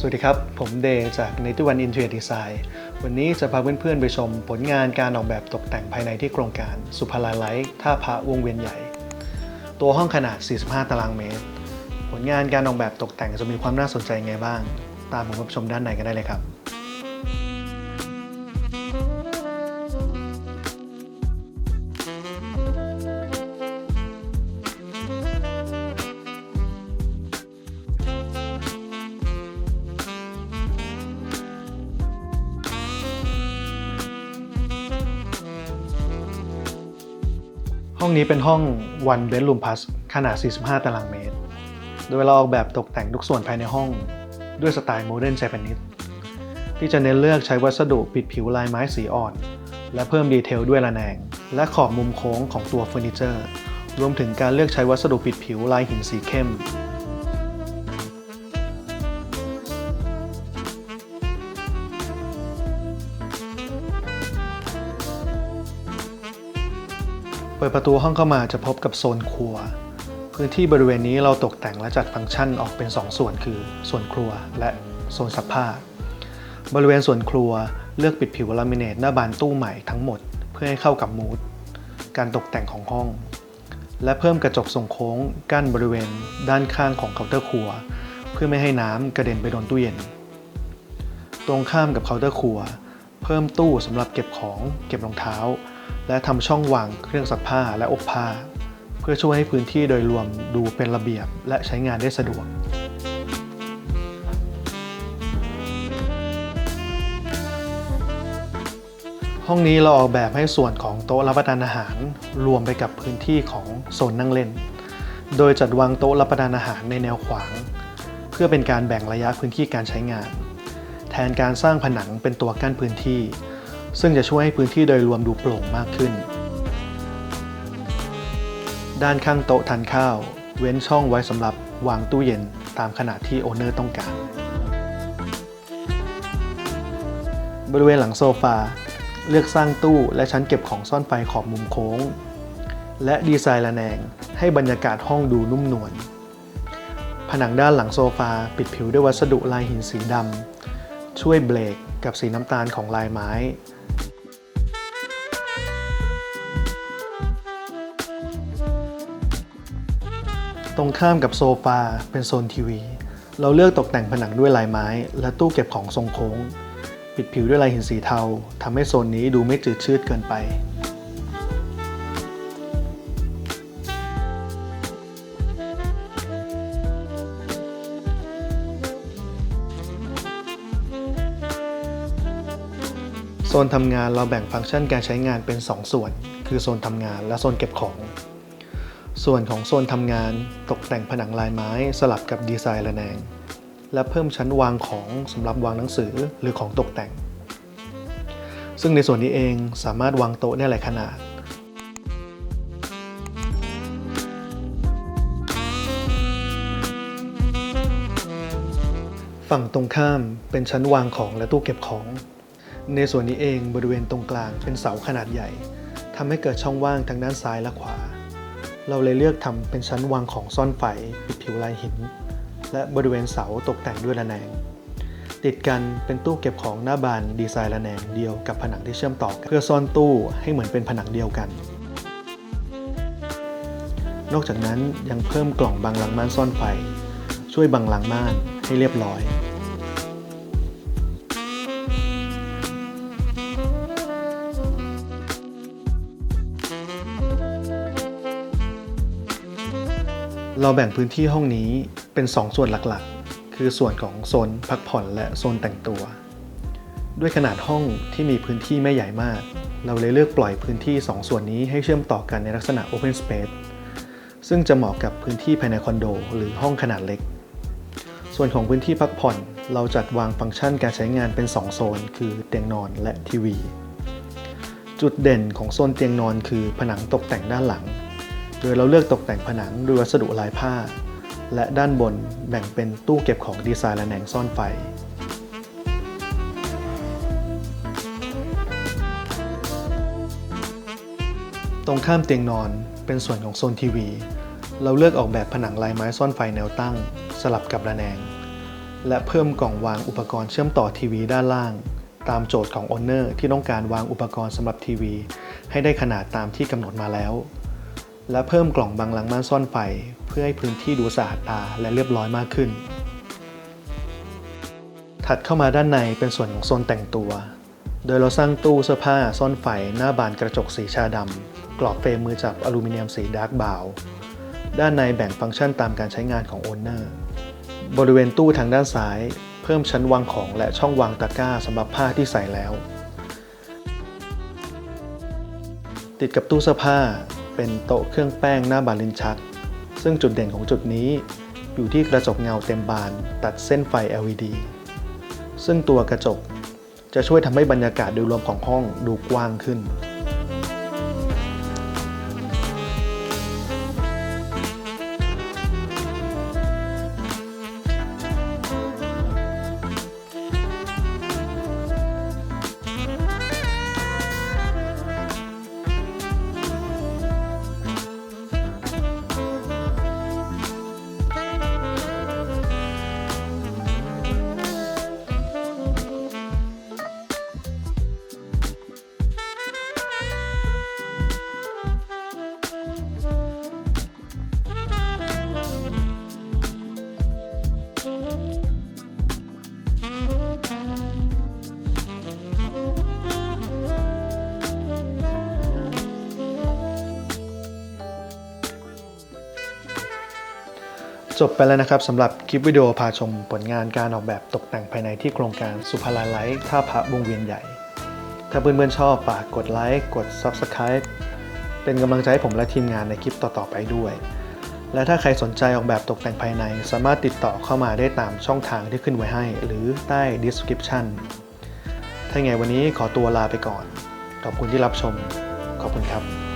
สวัสดีครับ ผมเดย์จากในตุวันอินเทียดีไซน์วันนี้จะพาเพื่อนๆไปชมผลงานการออกแบบตกแต่งภายในที่โครงการสุภาลาไลท์ท่าพระวงเวียนใหญ่ ตัวห้องขนาด 45 ตารางเมตร ผลงานการออกแบบตกแต่งจะมีความน่าสนใจไงบ้าง ตามผมไปชมด้านในกันได้เลยครับ ห้องนี้เป็นห้อง one bedroom plus ขนาด 45 ตารางเมตร โดยเราออกแบบตกแต่งทุกส่วนภายในห้อง ด้วยสไตล์โมเดิร์น j จ p a n e s e ที่จะเน้นเลือกใช้วัสดุปิดผิวลายไม้สีอ่อน และเพิ่มดีเทลด้วยระแนง และขอบมุมโค้งของตัวเฟอร์นิเจอร์ รวมถึงการเลือกใช้วัสดุปิดผิวลายหินสีเข้ม เปิดประตูห้องเข้ามาจะพบกับโซนครัว พื้นที่บริเวณนี้เราตกแต่งและจัดฟังก์ชันออกเป็น 2 ส่วนคือ ส่วนครัวและโซนซักผ้า บริเวณส่วนครัวเลือกปิดผิวลามิเนตหน้าบานตู้ใหม่ทั้งหมด เพื่อให้เข้ากับมูดการตกแต่งของห้อง และเพิ่มกระจกทรงโค้งกั้นบริเวณด้านข้างของเคาน์เตอร์ครัว เพื่อไม่ให้น้ำกระเด็นไปโดนตู้เย็น ตรงข้ามกับเคาน์เตอร์ครัว เพิ่มตู้สำหรับเก็บของเก็บรองเท้า และทำช่องวางเครื่องซักผ้าและอบผ้า เพื่อช่วยให้พื้นที่โดยรวมดูเป็นระเบียบและใช้งานได้สะดวกห้องนี้เราออกแบบให้ส่วนของโต๊ะรับประทานอาหาร รวมไปกับพื้นที่ของโซนนั่งเล่น โดยจัดวางโต๊ะรับประทานอาหารในแนวขวาง เพื่อเป็นการแบ่งระยะพื้นที่การใช้งาน แทนการสร้างผนังเป็นตัวกั้นพื้นที่ ซึ่งจะช่วยให้พื้นที่โดยรวมดูโปร่งมากขึ้น ด้านข้างโต๊ะทานข้าว เว้นช่องไว้สำหรับวางตู้เย็นตามขนาดที่โอเนอร์ต้องการ บริเวณหลังโซฟา เลือกสร้างตู้และชั้นเก็บของซ่อนไฟขอบมุมโค้ง และดีไซน์ระแนงให้บรรยากาศห้องดูนุ่มนวลผนังด้านหลังโซฟาปิดผิวด้วยวัสดุลายหินสีดำช่วยเบรกกับสีน้ำตาลของลายไม้ ตรงข้ามกับโซฟาเป็นโซนทีวี เราเลือกตกแต่งผนังด้วยลายไม้ และตู้เก็บของทรงโค้ง ปิดผิวด้วยลายหินสีเทาทำให้โซนนี้ดูไม่จืดชืดเกินไปโซนทำงานเราแบ่งฟังก์ชันการใช้งานเป็น 2 ส่วน คือโซนทำงานและโซนเก็บของ ส่วนของโซนทำงานตกแต่งผนังลายไม้สลับกับดีไซน์ระแนง และเพิ่มชั้นวางของสำหรับวางหนังสือหรือของตกแต่ง ซึ่งในส่วนนี้เองสามารถวางโต๊ะได้หลายขนาด ฝั่งตรงข้ามเป็นชั้นวางของและตู้เก็บของ ในส่วนนี้เองบริเวณตรงกลางเป็นเสาขนาดใหญ่ทำให้เกิดช่องว่างทางด้านซ้ายและขวา เราเลยเลือกทำเป็นชั้นวางของซ่อนไฟปิดผิวลายหิน และบริเวณเสาตกแต่งด้วยระแนง ติดกันเป็นตู้เก็บของหน้าบานดีไซน์ระแนงเดียวกับผนังที่เชื่อมต่อกันเพื่อซ่อนตู้ให้เหมือนเป็นผนังเดียวกัน นอกจากนั้นยังเพิ่มกล่องบังหลังม่านซ่อนไฟ ช่วยบังหลังม่านให้เรียบร้อย เราแบ่งพื้นที่ห้องนี้เป็น 2 ส่วนหลักๆ คือส่วนของโซนพักผ่อนและโซนแต่งตัว ด้วยขนาดห้องที่มีพื้นที่ไม่ใหญ่มาก เราเลยเลือกปล่อยพื้นที่ 2 ส่วนนี้ให้เชื่อมต่อกันในลักษณะ Open Space ซึ่งจะเหมาะกับพื้นที่ภายในคอนโด หรือห้องขนาดเล็ก ส่วนของพื้นที่พักผ่อน เราจัดวางฟังก์ชันการใช้งานเป็น 2 โซน คือเตียงนอนและทีวี จุดเด่นของโซนเตียงนอนคือผนังตกแต่งด้านหลัง โดยเราเลือกตกแต่งผนังด้วยวัสดุลายผ้า และด้านบนแบ่งเป็นตู้เก็บของดีไซน์และแหนงซ่อนไฟ ตรงข้ามเตียงนอนเป็นส่วนของโซนทีวี เราเลือกออกแบบผนังลายไม้ซ่อนไฟแนวตั้ง สลับกับระแนง และเพิ่มกล่องวางอุปกรณ์เชื่อมต่อทีวีด้านล่าง ตามโจทย์ของ Owner ที่ต้องการวางอุปกรณ์สำหรับทีวี ให้ได้ขนาดตามที่กำหนดมาแล้ว และเพิ่มกล่องบังหลังม่านซ่อนไฟ เพื่อให้พื้นที่ดูสะอาดตาและเรียบร้อยมากขึ้น ถัดเข้ามาด้านในเป็นส่วนของโซนแต่งตัว โดยเราสร้างตู้เสื้อผ้าซ่อนไฟหน้าบานกระจกสีชาดำกรอบเฟรมมือจับอลูมิเนียมสีดาร์กบาวด้านในแบ่งฟังก์ชันตามการใช้งานของโอนเนอร์บริเวณตู้ทางด้านซ้าย เพิ่มชั้นวางของและช่องวางตะกร้าสำหรับผ้าที่ใส่แล้ว ติดกับตู้เสื้อผ้า เป็นโต๊ะเครื่องแป้งหน้าบานลิ้นชัก ซึ่งจุดเด่นของจุดนี้อยู่ที่กระจกเงาเต็มบานตัดเส้นไฟ LED ซึ่งตัวกระจกจะช่วยทำให้บรรยากาศโดยรวมของห้องดูกว้างขึ้น จบไปแล้วนะครับสำหรับคลิปวิดีโอพาชมผลงานการออกแบบตกแต่งภายในที่โครงการสุภาลาไลท์ท่าพระวงเวียนใหญ่ ถ้าเพื่อนๆชอบฝากกดไลค์กด Subscribe เป็นกำลังใจให้ผมและทีมงานในคลิปต่อๆไปด้วย และถ้าใครสนใจออกแบบตกแต่งภายใน สามารถติดต่อเข้ามาได้ตามช่องทางที่ขึ้นไว้ให้ หรือใต้ description ถ้าไงวันนี้ขอตัวลาไปก่อน ขอบคุณที่รับชม ขอบคุณครับ